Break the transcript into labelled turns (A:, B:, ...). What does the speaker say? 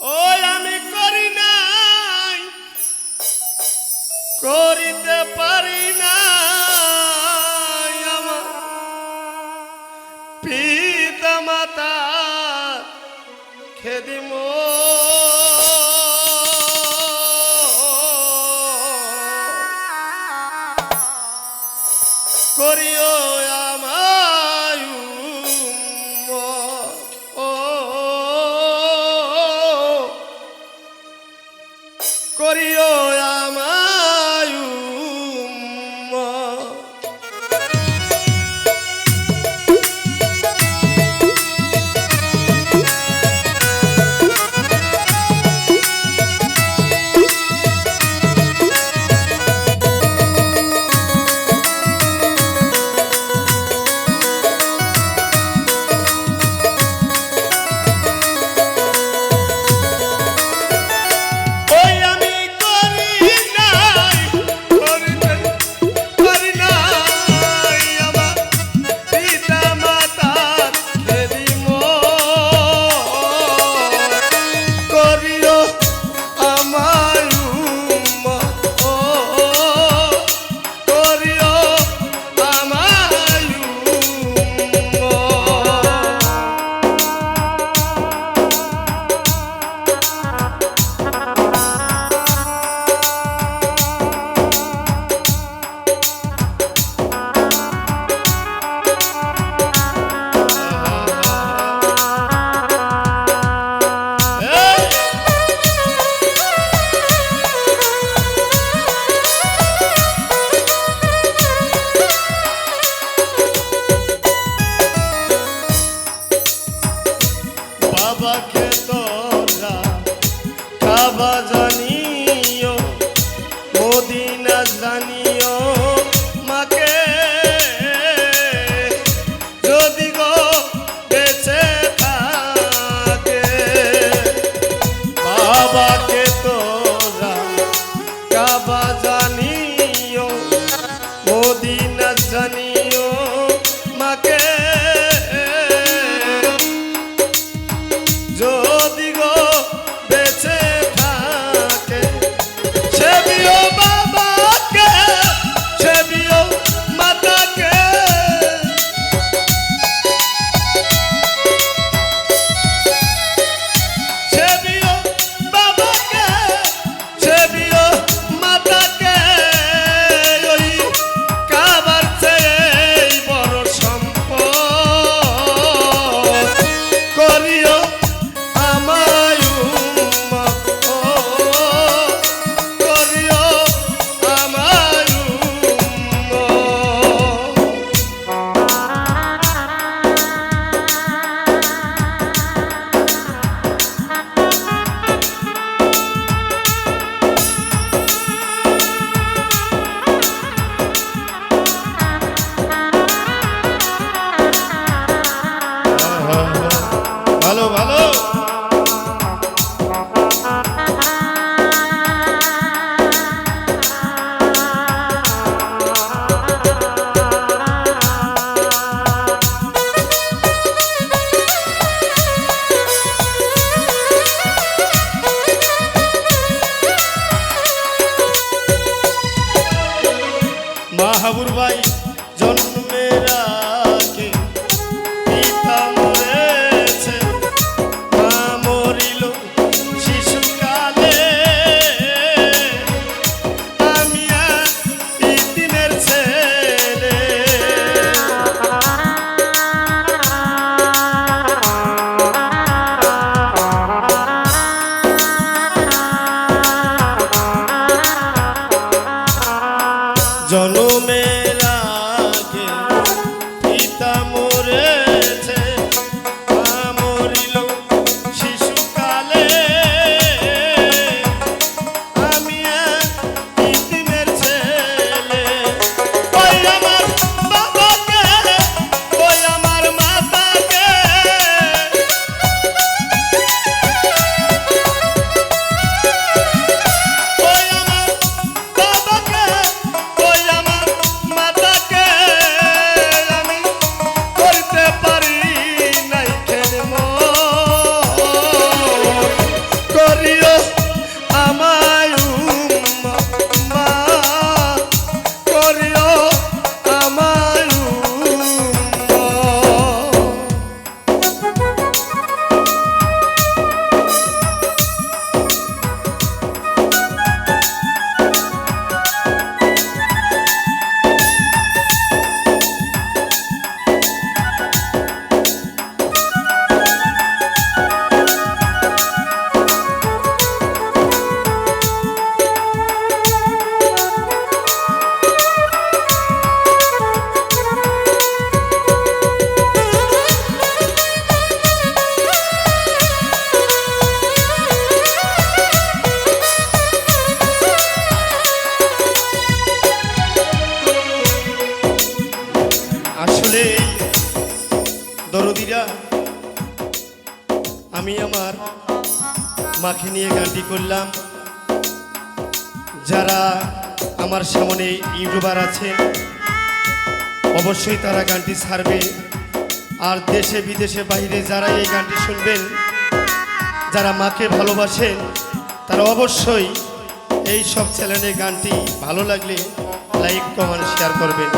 A: ওই আমি করি নাই করিতে পারি না আমার পিতা মাতা খেদিম করিও করিও আমার Baba que Sabor vai. মাকে নিয়ে গানটি করলাম। যারা আমার সামনে ইউটিউবার আছেন অবশ্যই তারা গানটি ছাড়বে। আর দেশে, বিদেশে বাইরে যারা এই গানটি শুনবেন, যারা মাকে ভালোবাসেন, তারা অবশ্যই এই সব চ্যানেলে গানটি ভালো লাগলে লাইক, কমেন্ট শেয়ার করবেন।